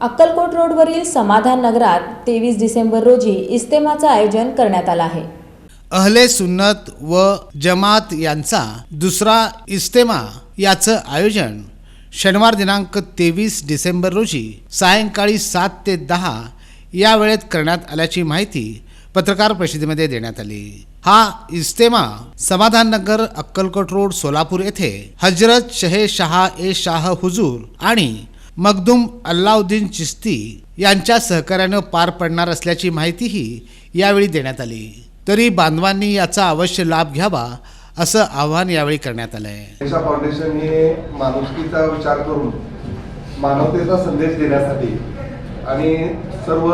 अक्कलकोट रोडवरील समाधान नगरात तेवीस डिसेंबर रोजी इस्तेमाचं आयोजन करण्यात आलं आहे. अहले सुन्नत व जमात यांचा दुसरा इस्तेमा याचं आयोजन शनिवार दिनांक तेवीस डिसेंबर रोजी सायंकाळी सात ते दहा या वेळेत करण्यात आल्याची माहिती पत्रकार परिषदेमध्ये देण्यात आली. हा इस्तेमा समाधान नगर अक्कलकोट रोड सोलापूर येथे हजरत शहे शहा ए शाह हुजूर आणि मखदूम अल्लाउद्दीन चिस्ती यांच्या सहकार्यानं पार पडणार असल्याची माहितीही यावेळी देण्यात आली. तरी बांधवांनी याचा अवश्य लाभ घ्यावा असं आवाहन यावेळी करण्यात आलंय. आहे फाउंडेशन हे माणुसकीचा विचार करून मानवतेचा संदेश देण्यासाठी आणि सर्व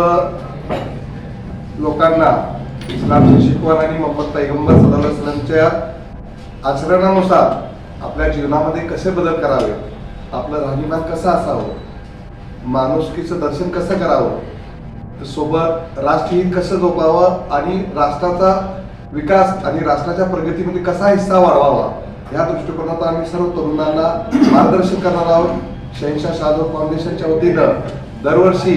लोकांना इस्लामची शिकवण आणि मोहम्मद पैगंबर सल्लल्लाहु आचरणानुसार आपल्या जीवनामध्ये कसे बदल करावे आपलं राहणीमान कसं असावं? माणुसकीचं दर्शन कसं करावं? सोबत राष्ट्रहित कसं जोपावं आणि राष्ट्राचा विकास आणि राष्ट्राच्या प्रगतीमध्ये कसा हिस्सा वाढवावा? या दृष्टिकोनात आम्ही सर्व तरुणांना मार्गदर्शन करणार आहोत. शहनशाह शाहजो फाउंडेशनच्या वतीनं दरवर्षी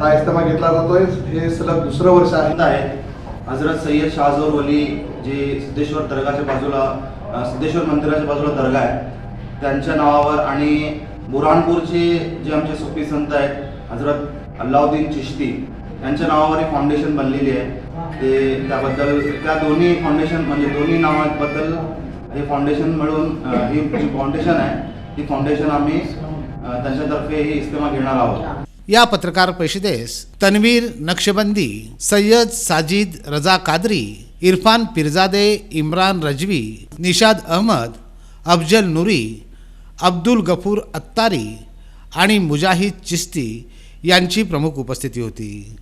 हा इस्तमा घेतला जातोय. हे सलग दुसरं वर्ष आहे. आहेत हजरत सय्यद शाहजोर वली जे सिद्धेश्वर दर्गाच्या बाजूला सिद्धेश्वर मंदिराच्या बाजूला दर्गा आहे. त्यांच्या नावावर आणि बुरहानपूरचे जे आमचे सुफी संत आहेत हजरत अल्लाउद्दीन चिश्ती यांच्या नावावर एक फाउंडेशन बनलेली आहे. ते त्याबद्दल त्या दोन्ही फाउंडेशन म्हणजे दोन्ही नावाबद्दल हे फाउंडेशन मिळून ही जी फाउंडेशन आहे ती फाउंडेशन आम्ही त्यांच्यातर्फे ही इस्तेमा घेणार आहोत. या पत्रकार परिषदेस तन्वीर नक्षबंदी सय्यद साजिद रजा कादरी इरफान पिरजादे इम्रान रजवी निशाद अहमद अफजल नुरी अब्दुल गफूर अत्तारी आणि मुजाहिद चिस्ती यांची प्रमुख उपस्थिती होती.